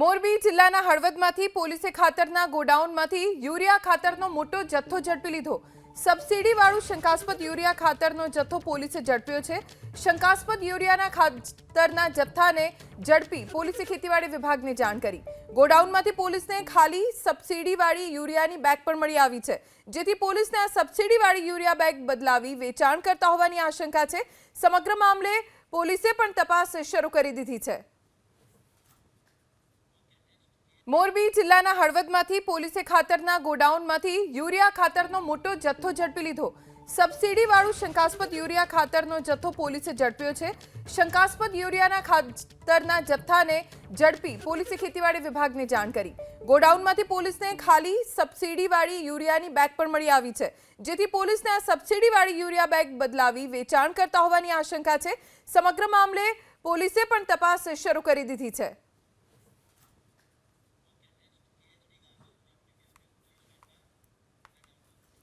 મોરબી જિલ્લાના હળવદમાંથી પોલીસે ખાતરના ગોડાઉનમાંથી યુરિયા ખાતરનો મોટો જથ્થો ઝડપી લીધો. સબસિડીવાળું શંકાસ્પદ યુરિયા ખાતરનો જથ્થો પોલીસે ઝડપ્યો છે. શંકાસ્પદ યુરિયાના ખાતરના જથ્થાને ઝડપી પોલીસે ખેતીવાડી વિભાગને જાણ કરી. ગોડાઉનમાંથી પોલીસને ખાલી સબસિડીવાળી યુરિયાની બેગ પણ મળી આવી છે. જેથી પોલીસને આ સબસિડીવાળી યુરિયા બેગ બદલાવી વેચાણ કરતા હોવાની આશંકા છે. સમગ્ર મામલે પોલીસે પણ તપાસ શરૂ કરી દીધી છે. મોરબી જિલ્લાના હળવદમાંથી પોલીસે ખાતરના ગોડાઉનમાંથી યુરિયા ખાતરનો મોટો જથ્થો ઝડપી લીધો. સબસિડીવાળું શંકાસ્પદ યુરિયા ખાતરનો જથ્થો પોલીસે ઝડપ્યો છે. શંકાસ્પદ યુરિયાના ખાતરના જથ્થાને ઝડપી પોલીસે ખેતીવાડી વિભાગને જાણ કરી. ગોડાઉનમાંથી પોલીસને ખાલી સબસિડીવાળી યુરિયાની બેગ પણ મળી આવી છે. જેથી પોલીસને આ સબસિડીવાળી યુરિયા બેગ બદલાવી વેચાણ કરતા હોવાની આશંકા છે. સમગ્ર મામલે પોલીસે પણ તપાસ શરૂ કરી દીધી છે.